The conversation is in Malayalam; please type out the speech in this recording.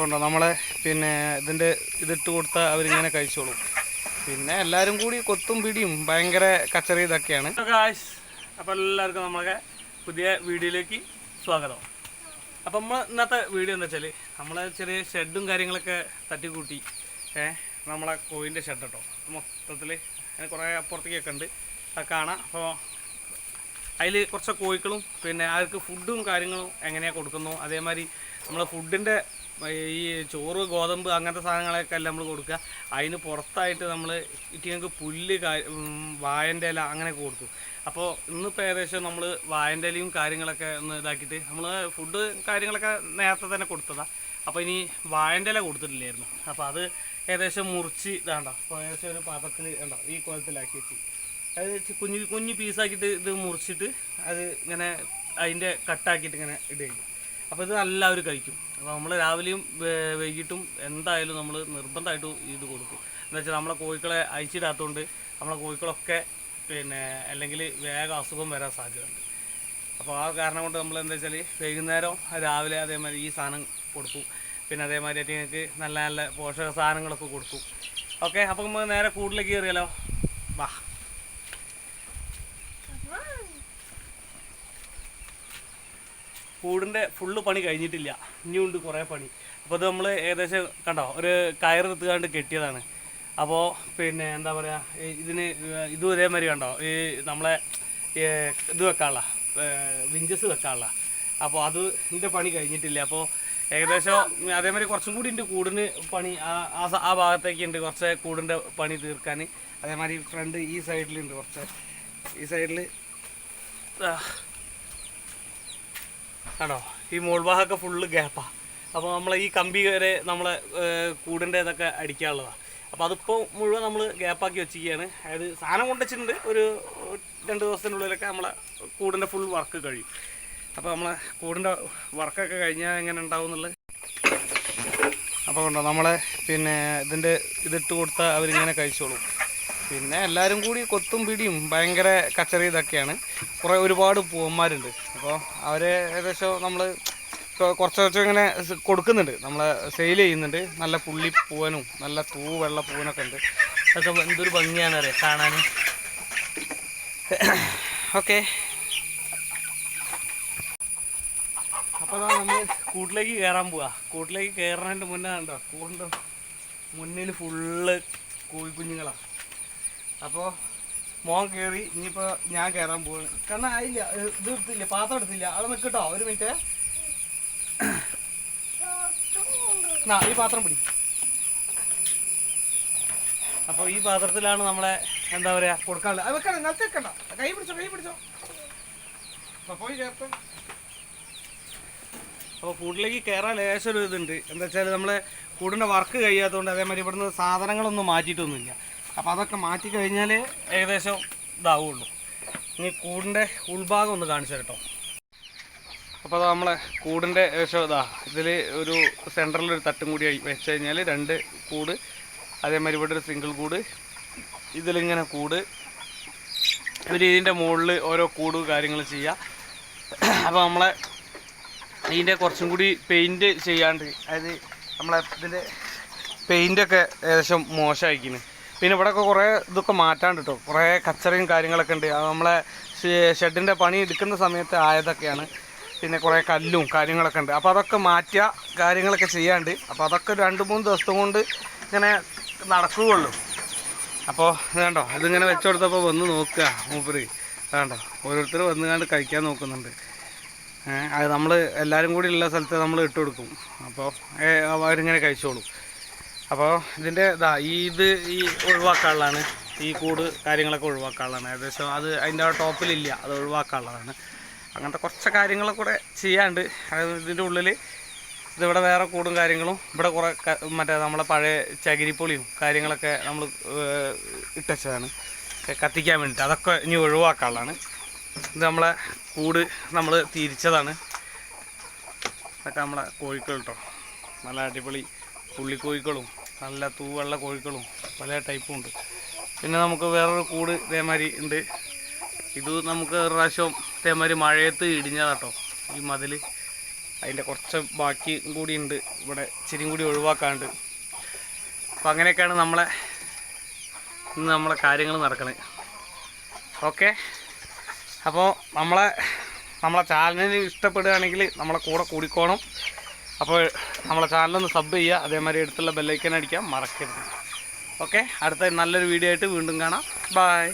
കൊണ്ടോ നമ്മളെ പിന്നെ ഇതിന്റെ ഇതിട്ട് കൊടുത്താൽ അവരിങ്ങനെ കഴിച്ചോളും. പിന്നെ എല്ലാവരും കൂടി കൊത്തും പിടിയും ഭയങ്കര കച്ചറി ഇതൊക്കെയാണ്. അപ്പോൾ എല്ലാവർക്കും നമ്മളെ പുതിയ വീഡിയോയിലേക്ക് സ്വാഗതം. അപ്പം നമ്മൾ ഇന്നത്തെ വീഡിയോ എന്താ വെച്ചാൽ നമ്മളെ ചെറിയ ഷെഡും കാര്യങ്ങളൊക്കെ തട്ടിക്കൂട്ടി. ഏഹ് നമ്മളെ കോയിന്റെ ഷെഡ് കേട്ടോ. മൊത്തത്തിൽ അതിന് കുറേ അപ്പുറത്തേക്കൊക്കെ ഉണ്ട്. അത് കാണാം. അപ്പോൾ അതിൽ കുറച്ച് കോഴിക്കളും പിന്നെ അവർക്ക് ഫുഡും കാര്യങ്ങളും എങ്ങനെയാണ് കൊടുക്കുന്നു അതേമാതിരി നമ്മൾ ഫുഡിന്റെ ഈ ചോറ് ഗോതമ്പ് അങ്ങനത്തെ സാധനങ്ങളൊക്കെ അല്ല നമ്മൾ കൊടുക്കുക. അതിന് പുറത്തായിട്ട് നമ്മൾ ഇറ്റിങ്ങൾക്ക് പുല്ല് വായന്റെ ഇല അങ്ങനെയൊക്കെ കൊടുക്കും. അപ്പോൾ ഇന്നിപ്പോൾ ഏകദേശം നമ്മൾ വാഴന്റെ ഇലയും കാര്യങ്ങളൊക്കെ ഒന്ന് ഇതാക്കിയിട്ട് നമ്മൾ ഫുഡ് കാര്യങ്ങളൊക്കെ നേരത്തെ തന്നെ കൊടുത്തതാണ് അപ്പോൾ ഇനി വാഴന്റെ ഇല കൊടുത്തിട്ടില്ലായിരുന്നു. അപ്പോൾ അത് ഏകദേശം മുറിച്ച് ഇതാണ്ട. അപ്പോൾ ഏകദേശം ഒരു പാത്രത്തിൽ ഉണ്ടോ ഈ കോലത്തിലാക്കി വെച്ച് അത് കുഞ്ഞു കുഞ്ഞു പീസാക്കിയിട്ട് ഇത് മുറിച്ചിട്ട് അത് ഇങ്ങനെ അതിന്റെ കട്ടാക്കിയിട്ട് ഇങ്ങനെ ഇടുകയും അപ്പോൾ ഇത് എല്ലാവരും കഴിക്കും. അപ്പോൾ നമ്മൾ രാവിലെയും വൈകിട്ടും എന്തായാലും നമ്മൾ നിർബന്ധമായിട്ടും ഇത് കൊടുക്കും. എന്താ വെച്ചാൽ നമ്മളെ കോഴിക്കളെ അയച്ചിടാത്തതുകൊണ്ട് നമ്മളെ കോഴിക്കളൊക്കെ പിന്നെ അല്ലെങ്കിൽ വേഗം അസുഖം വരാൻ സാധ്യതയുണ്ട്. അപ്പോൾ ആ കാരണം കൊണ്ട് നമ്മൾ എന്താ വെച്ചാൽ വൈകുന്നേരം രാവിലെ അതേമാതിരി ഈ സാധനം കൊടുക്കും. പിന്നെ അതേമാതിരി നിങ്ങൾക്ക് നല്ല നല്ല പോഷക സാധനങ്ങളൊക്കെ കൊടുക്കും. ഓക്കെ അപ്പോൾ നമ്മൾ നേരെ കൂട്ടിലേക്ക് കയറിയാലോ കൂടിന്റെ ഫുള്ള് പണി കഴിഞ്ഞിട്ടില്ല. ഇനിയുണ്ട് കുറേ പണി. അപ്പോൾ ഇത് നമ്മൾ ഏകദേശം കണ്ടോ ഒരു കയറെടുത്തുകൊണ്ട് കെട്ടിയതാണ്. അപ്പോൾ പിന്നെ എന്താ പറയുക ഇതിന് ഇതും ഇതേമാതിരി കണ്ടോ ഈ നമ്മളെ ഇത് വെക്കാനുള്ള വിഞ്ചസ് വെക്കാനുള്ള. അപ്പോൾ അത് ഇതിന്റെ പണി കഴിഞ്ഞിട്ടില്ല. അപ്പോൾ ഏകദേശം അതേമാതിരി കുറച്ചും കൂടി ഉണ്ട് കൂടിന് പണി ആ ആ ഭാഗത്തേക്ക് ഉണ്ട് കുറച്ച് കൂടിന്റെ പണി തീർക്കാൻ. അതേമാതിരി ഫ്രണ്ട് ഈ സൈഡിലുണ്ട് കുറച്ച്. ഈ സൈഡിൽ ആണോ? ഈ മോൾവാഹൊക്കെ ഫുള്ള് ഗ്യാപ്പാ അപ്പോൾ നമ്മൾ ഈ കമ്പി വരെ നമ്മളെ കൂടിന്റെ ഇതൊക്കെ അടിക്കാനുള്ളതാണ് അപ്പോൾ അതിപ്പോൾ മുഴുവൻ നമ്മൾ ഗ്യാപ്പാക്കി വെച്ചിരിക്കുകയാണ്. അതായത് സാധനം കൊണ്ടുവച്ചിട്ടുണ്ട് ഒരു രണ്ട് ദിവസത്തിനുള്ളിലൊക്കെ നമ്മളെ കൂടിന്റെ ഫുൾ വർക്ക് കഴിയും. അപ്പോൾ നമ്മളെ കൂടിന്റെ വർക്കൊക്കെ കഴിഞ്ഞാൽ എങ്ങനെ ഉണ്ടാവും എന്നുള്ളത്? അപ്പോൾ കണ്ടോ നമ്മളെ പിന്നെ ഇതിന്റെ ഇതിട്ട് കൊടുത്താൽ അവരിങ്ങനെ കഴിച്ചോളും. പിന്നെ എല്ലാവരും കൂടി കൊത്തും പിടിയും ഭയങ്കര കച്ചറി ഇതൊക്കെയാണ്. കുറേ ഒരുപാട് പൂവന്മാരുണ്ട്. അപ്പോൾ അവരെ ഏകദേശം നമ്മൾ കുറച്ച് കുറച്ച് ഇങ്ങനെ കൊടുക്കുന്നുണ്ട്. നമ്മൾ സെയിൽ ചെയ്യുന്നുണ്ട്. നല്ല പുള്ളി പൂവനും നല്ല തൂ വെള്ള പൂവനൊക്കെ ഉണ്ട്. അതൊക്കെ എന്തൊരു ഭംഗിയാണ് അറിയാം? കാണാൻ ഓക്കെ. അപ്പോൾ നമ്മൾ കൂട്ടിലേക്ക് കയറാൻ പോവാ. കൂട്ടിലേക്ക് കയറുന്നതിന്റെ മുന്നേ കണ്ടോ? കൂടിന്റെ മുന്നിൽ ഫുള്ള് കോഴിക്കുഞ്ഞുങ്ങളാണ് അപ്പോൾ മോൻ കയറി ഇനിയിപ്പോൾ ഞാൻ കയറാൻ പോവാണ്. കാരണം ആയില്ല ഇത് എടുത്തില്ല പാത്രം എടുത്തില്ല. അവിടെ നിൽക്കട്ടോ ഒരു മിനിറ്റ്. എന്നാ ഈ പാത്രം പിടി. അപ്പോൾ ഈ പാത്രത്തിലാണ് നമ്മളെ എന്താ പറയുക കൊടുക്കാനുള്ളത്. അത് വെക്കണം നിലത്ത് വെക്കണ്ട. കൈ പിടിച്ചോ കൈ പിടിച്ചോ. അപ്പോൾ പോയി ചേർത്തോ അപ്പോൾ കൂട്ടിലേക്ക് കയറാൻ ലേശം ഒരു ഇതുണ്ട്. എന്താ വെച്ചാൽ നമ്മളെ കൂടിന്റെ വർക്ക് കഴിയാത്തതുകൊണ്ട് അതേമാതിരി ഇവിടുന്ന് സാധനങ്ങളൊന്നും മാറ്റിയിട്ടൊന്നുമില്ല. അപ്പോൾ അതൊക്കെ മാറ്റി കഴിഞ്ഞാൽ ഏകദേശം ഇതാവുള്ളൂ. ഇനി കൂടിന്റെ ഉൾഭാഗം ഒന്ന് കാണിച്ചു കേട്ടോ അപ്പോൾ അത് നമ്മളെ കൂടിന്റെ ഏകദേശം ഇതാ ഇതിൽ ഒരു സെന്ററിൽ ഒരു തട്ടും കൂടി വെച്ച് കഴിഞ്ഞാൽ രണ്ട് കൂട് അതേമാതിരി ഇവിടെ ഒരു സിംഗിൾ കൂട് ഇതിലിങ്ങനെ കൂട്. ഇവർ ഇതിന്റെ മുകളിൽ ഓരോ കൂട് കാര്യങ്ങൾ ചെയ്യുക അപ്പോൾ നമ്മളെ ഇതിന്റെ കുറച്ചും കൂടി പെയിന്റ് ചെയ്യാണ്ട് അതായത് നമ്മളെ ഇതിന്റെ പെയിന്റൊക്കെ ഏകദേശം മോശമായിക്കുന്നു പിന്നെ ഇവിടെയൊക്കെ കുറേ ഇതൊക്കെ മാറ്റാണ്ട് കേട്ടോ കുറേ കച്ചറയും കാര്യങ്ങളൊക്കെ ഉണ്ട്. നമ്മളെ ഷെഡിന്റെ പണി എടുക്കുന്ന സമയത്ത് ആയതൊക്കെയാണ്. പിന്നെ കുറേ കല്ലും കാര്യങ്ങളൊക്കെ ഉണ്ട്. അപ്പോൾ അതൊക്കെ മാറ്റുക കാര്യങ്ങളൊക്കെ ചെയ്യാണ്ട് അപ്പോൾ അതൊക്കെ രണ്ട് മൂന്ന് ദിവസം കൊണ്ട് ഇങ്ങനെ നടക്കുകയുള്ളൂ. അപ്പോൾ വേണ്ടോ കണ്ടോ ഇതിങ്ങനെ വെച്ച് കൊടുത്തപ്പോൾ വന്ന് നോക്കുക മൂപ്പര്. വേണ്ടോ ഓരോരുത്തർ വന്ന് കണ്ട് കഴിക്കാൻ നോക്കുന്നുണ്ട്. അത് നമ്മൾ എല്ലാവരും കൂടി ഉള്ള സ്ഥലത്ത് നമ്മൾ ഇട്ട് കൊടുക്കും. അപ്പോൾ അവരിങ്ങനെ കഴിച്ചോളും. അപ്പോൾ ഇതിന്റെ ഇതാ ഇത് ഈ ഒഴിവാക്കാനുള്ളതാണ് ഈ കൂട് കാര്യങ്ങളൊക്കെ ഒഴിവാക്കാനുള്ളതാണ് ഏകദേശം അത് അതിന്റെ ടോപ്പിലില്ല അത് ഒഴിവാക്കാനുള്ളതാണ് അങ്ങനത്തെ കുറച്ച് കാര്യങ്ങളൊക്കെ കൂടെ ചെയ്യാണ്ട് അതായത് ഇതിന്റെ ഉള്ളിൽ ഇതിവിടെ വേറെ കൂടും കാര്യങ്ങളും ഇവിടെ കുറേ മറ്റേ നമ്മളെ പഴയ ചകിരിപ്പൊളിയും കാര്യങ്ങളൊക്കെ നമ്മൾ ഇട്ടച്ചതാണ്. കത്തിക്കാൻ വേണ്ടിയിട്ട് അതൊക്കെ ഇനി ഒഴിവാക്കാനുള്ളതാണ് ഇത് നമ്മളെ കൂട് നമ്മൾ തിരിച്ചതാണ്. ഇതൊക്കെ നമ്മളെ കോഴിക്കൾ കേട്ടോ നല്ല അടിപൊളി പുള്ളിക്കോഴിക്കളും നല്ല തൂവെള്ള കോഴിക്കളും പല ടൈപ്പും ഉണ്ട്. പിന്നെ നമുക്ക് വേറൊരു കൂട് ഇതേമാതിരി ഉണ്ട്. ഇത് നമുക്ക് ഒരു പ്രാവശ്യം ഇതേമാതിരി മഴയത്ത് ഇടിഞ്ഞതാട്ടോ ഈ മതിൽ അതിന്റെ കുറച്ച് ബാക്കി കൂടി ഉണ്ട്. ഇവിടെ ഇച്ചിരിയും കൂടി ഒഴിവാക്കാണ്ട് അപ്പം അങ്ങനെയൊക്കെയാണ് നമ്മളെ ഇന്ന് നമ്മളെ കാര്യങ്ങൾ നടക്കണത് ഓക്കെ? അപ്പോൾ നമ്മളെ നമ്മളെ ചാനലിന് ഇഷ്ടപ്പെടുകയാണെങ്കിൽ നമ്മളെ കൂടെ കൂടിക്കോണം. അപ്പോൾ നമ്മളെ ചാനലൊന്ന് സബ് ചെയ്യുക അതേമാതിരി അടുത്തുള്ള ബെല്ലൈക്കൻ അടിക്കാൻ മറക്കരുത്. ഓക്കെ അടുത്ത നല്ലൊരു വീഡിയോ ആയിട്ട് വീണ്ടും കാണാം. ബായ്